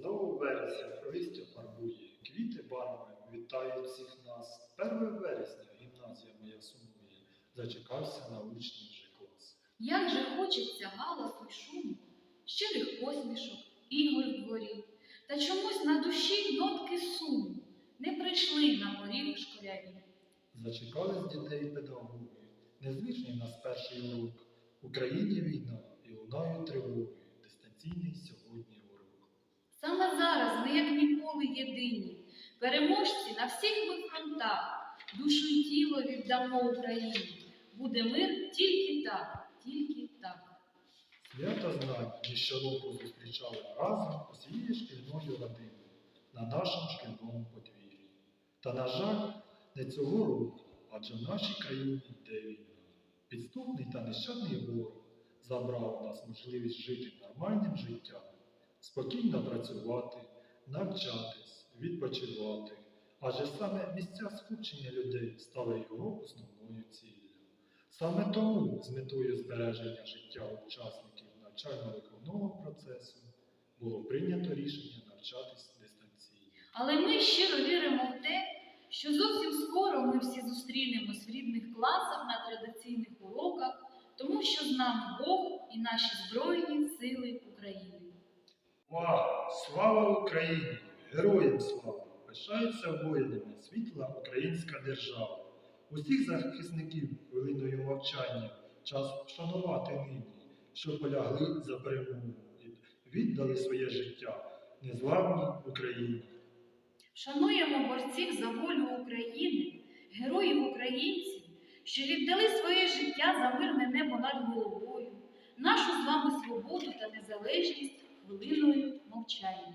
Знову вересня листя фарбує, квіти барвами вітають всіх нас. 1 вересня гімназія моя сумує, зачекався на учнів вже клас. Як же хочеться галасу й шуму, щирих посмішок, ігор в дворі, та чомусь на душі нотки суму не прийшли на поріг школярі. Зачекались дітей педагоги, незвичний нас перший урок. В Україні війна і лунають тривоги, дистанційний сьогодні. Саме зараз ми, як ніколи, єдині, переможці на всіх фронтах, душу й тіло віддамо Україні. Буде мир тільки так, тільки так. Свято знань ми щороку зустрічали разом усією шкільною родиною на нашому шкільному подвір'ї. Та, на жаль, не цього року, адже в нашій країні йде війна. Підступний та нещадний ворог забрав у нас можливість жити нормальним життям, спокійно працювати, навчатись, відпочивати. Адже саме місця скупчення людей стали його основною ціллю. Саме тому з метою збереження життя учасників навчально-виховного процесу було прийнято рішення навчатись дистанційно. Але ми щиро віримо в те, що зовсім скоро ми всі зустрінемось в рідних класах на традиційних уроках, тому що з нами Бог і наші Збройні Сили України. Увага! Слава Україні! Героям слава! Пишається воїнами світла українська держава. Усіх захисників хвилиною мовчання час вшанувати нині, що полягли за перемогу і віддали своє життя незламній Україні. Шануємо борців за волю України, героїв українців, що віддали своє життя за мирне небо над головою, нашу з вами свободу та незалежність хвилиною мовчання.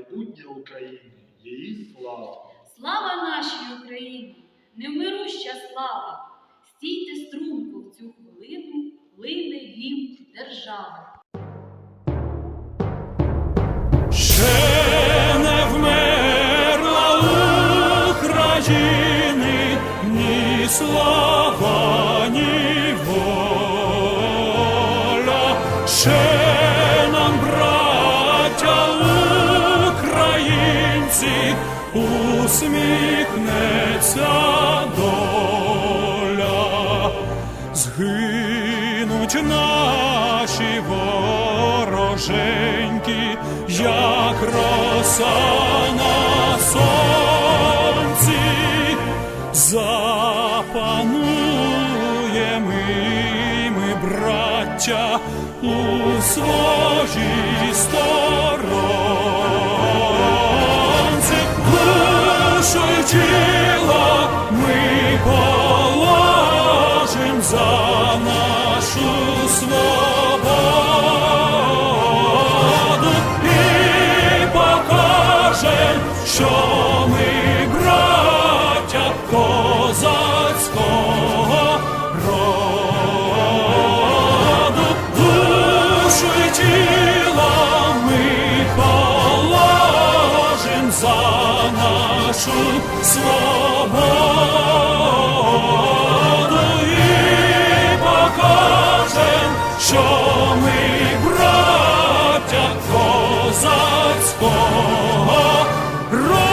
майбутнє України, її слава. Слава нашій Україні! Невмируща слава! Стійте струнко в цю хвилину, лине гімн держави. Ще не вмерла України ні слава, українці, усміхнеться доля. Згинуть наші вороженьки, як роса на сонці, ми, браття, у своїй сторонці, нашу свободу і покажем, що ми браття козацького роду.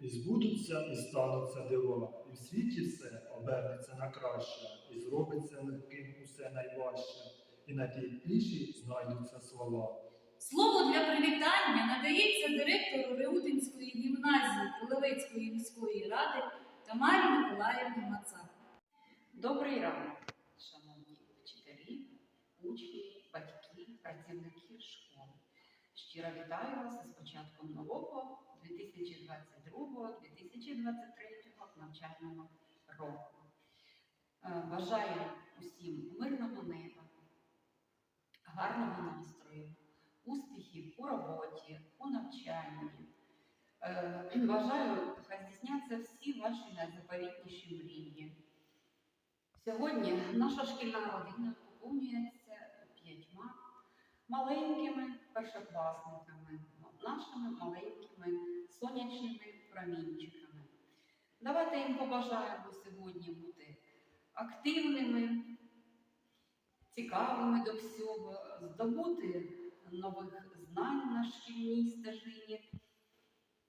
І збудуться, і стануться дива, і в світі все обернеться на краще, і зробиться легким усе найважче, і на тій піші знайдуться слова. Слово для привітання надається директору Реутинської гімназії Кролевецької міської ради Тамарі Миколаївні Мацак. Добрий ранок, шановні вчителі, учні, батьки, працівники школи. Щиро вітаю вас із початком нового 2022-2023 навчального року. Е, Бажаю усім мирного неба, гарного настрою, успіхів у роботі, у навчанні. Бажаю, хай всі ваші найзаповітніші мрії. Сьогодні наша шкільна родина поповнюється п'ятьма маленькими першокласниками, нашими маленькими сонячними промінчиками. Давайте їм побажаємо сьогодні бути активними, цікавими до всього, здобути нових знань на шкільній стежині,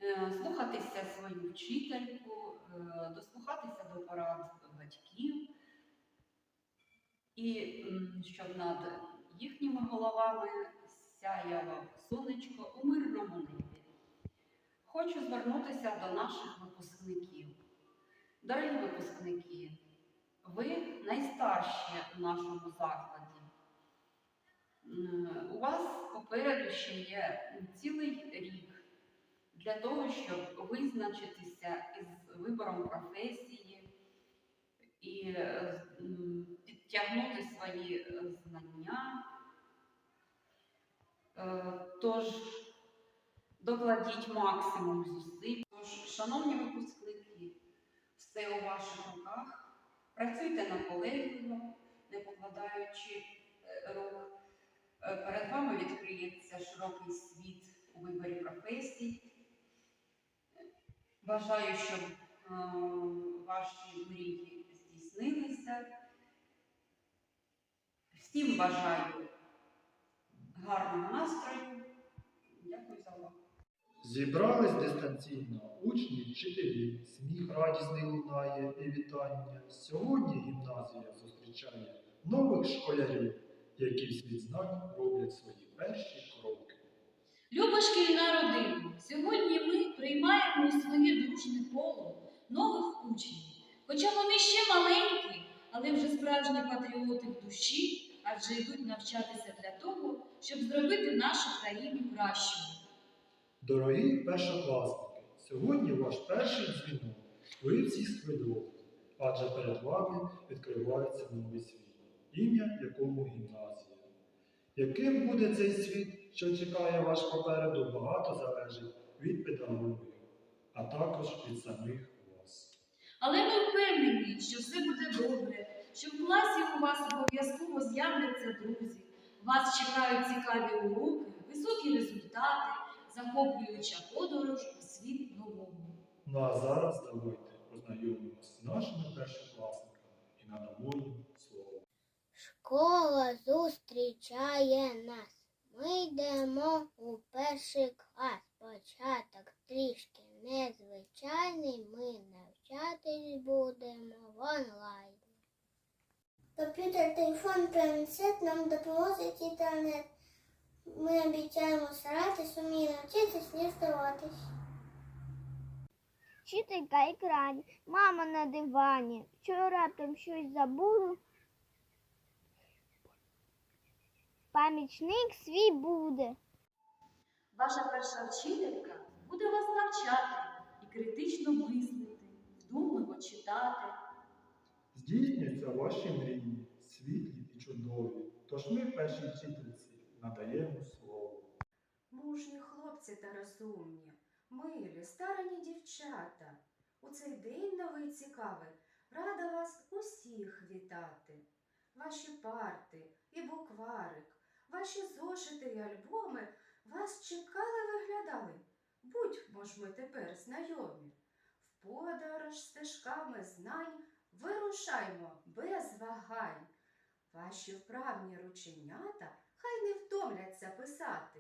е, слухатися свою вчительку, е, дослухатися до порад батьків і щоб над їхніми головами сяяло сонечко у мирному небі. Хочу звернутися до наших випускників. Дорогі випускники, ви найстарші в нашому закладі. У вас попереду ще є цілий рік для того, щоб визначитися із вибором професії і підтягнути свої знання. Е, Тож докладіть максимум зусиль. Тож, шановні випускники, все у ваших руках. Працюйте наполегливо, не покладаючи е, рук. Е, Перед вами відкриється широкий світ у виборі професій. Бажаю, щоб е, ваші мрії здійснилися. Всім бажаю гарного настрою. Дякую за увагу. Зібрались дистанційно учні, вчителі, сміх радісний лунає і вітання. Сьогодні гімназія зустрічає нових школярів, які в світ роблять свої перші кроки. Люба шкільна родина, сьогодні ми приймаємо у своє дружне коло нових учнів. Хоча вони ще маленькі, але вже справжні патріоти в душі, адже йдуть навчатися для того, щоб зробити нашу країну кращою. Дорогі першокласники, сьогодні ваш перший дзвінок. Ви всі схвильовані, адже перед вами відкривається новий світ, ім'я якому гімназія. Яким буде цей світ, що чекає вас попереду, багато залежить від педагогів, а також від самих вас. Але ми впевнені, що все буде добре, що в класі у вас обов'язково з'являться друзі. Вас чекають цікаві уроки, високі результати, захоплююча подорож у світ нового. Ну а зараз давайте познайомимося з нашими першокласниками і надамо їм. Школа зустрічає нас. Ми йдемо у перший клас. Початок трішки незвичайний. Ми навчатись будемо в онлайн. Комп'ютер, телефон, планшет нам допоможуть інтернет. Ми обіцяємо старатись, уміємо вчитись, не здаватись. Вчителька екрані, мама на дивані. Вчора там щось забула. Помічник свій буде. Ваша перша вчителька буде вас навчати і критично мислити, вдумливо читати. Здійсняться ваші мрії, світлі і чудові. Тож ми першій вчительці надаємо слово. Мужні хлопці та розумні, милі, старені дівчата. У цей день новий цікавий, рада вас усіх вітати. Ваші парти і букварик, ваші зошити і альбоми вас чекали, виглядали. Будьмо ж ми тепер знайомі. В подорож стежками знань вирушаймо без вагань. Ваші вправні рученята хай не втомляться писати.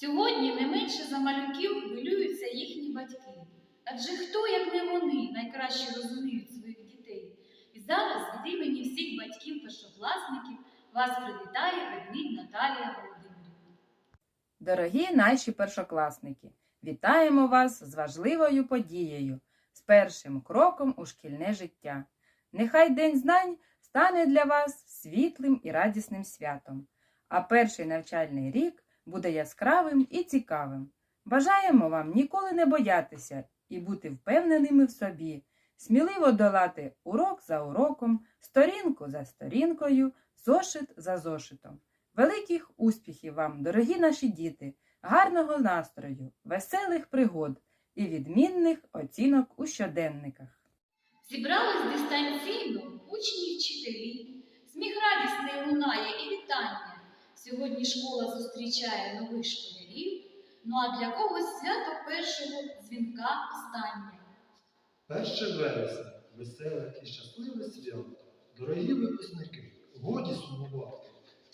Сьогодні не менше за малюків хвилюються їхні батьки. Адже хто, як не вони, найкраще розуміють своїх дітей і Зараз від імені всіх батьків першокласників вас привітає ведмідь Наталія Володимирівна. Дорогі наші першокласники, вітаємо вас з важливою подією, з першим кроком у шкільне життя. Нехай День знань стане для вас світлим і радісним святом, а перший навчальний рік буде яскравим і цікавим. Бажаємо вам ніколи не боятися і бути впевненими в собі, сміливо долати урок за уроком, сторінку за сторінкою, зошит за зошитом. Великих успіхів вам, дорогі наші діти, гарного настрою, веселих пригод і відмінних оцінок у щоденниках. Зібрались дистанційно учні й вчителі. Сміх радісний лунає і вітання. Сьогодні школа зустрічає нових школярів. Ну а для когось свято першого дзвінка останнє. 1 вересня веселе і щасливе свято. Дорогі випускники, годі сумувати,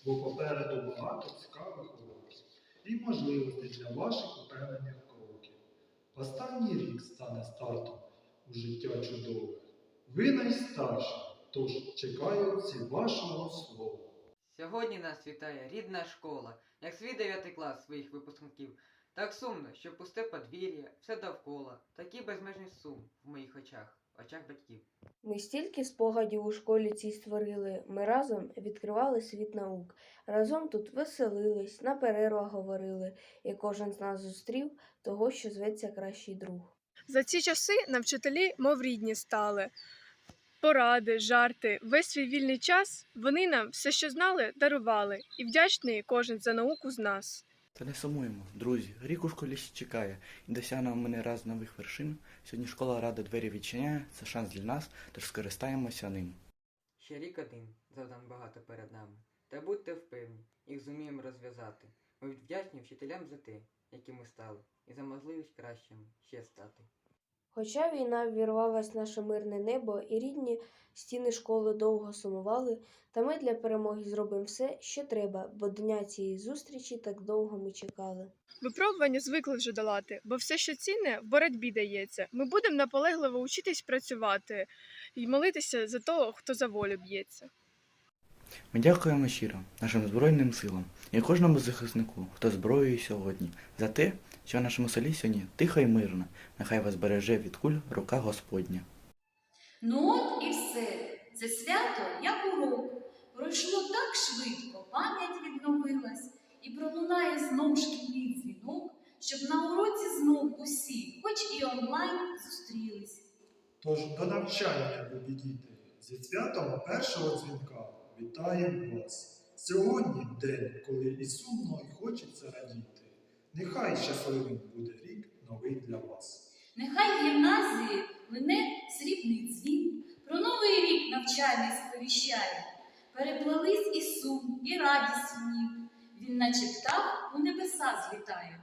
бо попереду багато цікавих уроків і можливостей для ваших упевнених кроків. Останній рік стане стартом у життя чудове. Ви найстарші, тож чекаю ці вашого слова. Сьогодні нас вітає рідна школа, як свій дев'ятий клас своїх випускників. Так сумно, що пусте подвір'я, все довкола, такий безмежний сум в моїх очах, очах батьків. Ми стільки спогадів у школі цій створили. Ми разом відкривали світ наук. Разом тут веселились, на перервах говорили, і кожен з нас зустрів того, що зветься кращий друг. За ці часи нам вчителі, мов рідні стали. Поради, жарти, весь свій вільний час вони нам все, що знали, дарували, і вдячний кожен за науку з нас. Та не сумуємо, друзі. Рік у школі ще чекає і досягне мене раз нових вершин. Сьогодні школа рада двері відчиняє. Це шанс для нас, тож скористаємося ним. Ще рік один, завдань багато перед нами. Та будьте впевні, їх зуміємо розв'язати. Ми вдячні вчителям за те, які ми стали, і за можливість кращим ще стати. Хоча війна ввірвалась в наше мирне небо, і рідні стіни школи довго сумували, та ми для перемоги зробимо все, що треба, бо дня цієї зустрічі так довго ми чекали. Випробування звикли вже долати, бо все, що цінне, в боротьбі дається. Ми будемо наполегливо учитись працювати і молитися за того, хто за волю б'ється. Ми дякуємо щиро нашим Збройним силам і кожному захиснику, хто зброєю сьогодні, за те, що в нашому селі сьогодні тихо і мирно. Нехай вас береже від куль рука Господня. Ну от і все. Це свято, як урок. Пройшло так швидко, пам'ять відновилась, і пролунає знов шкільний дзвінок, щоб на уроці знов усі, хоч і онлайн, зустрілись. Тож до навчання, любі діти, зі святом першого дзвінка вітаємо вас. Сьогодні день, коли і сумно, і хочеться радіти. Нехай щасливим буде рік новий для вас. Нехай в гімназії лине срібний дзвін, про новий рік навчальний сповіщає. Переплелись і сум, і радість в. Він наче птах у небеса злітає.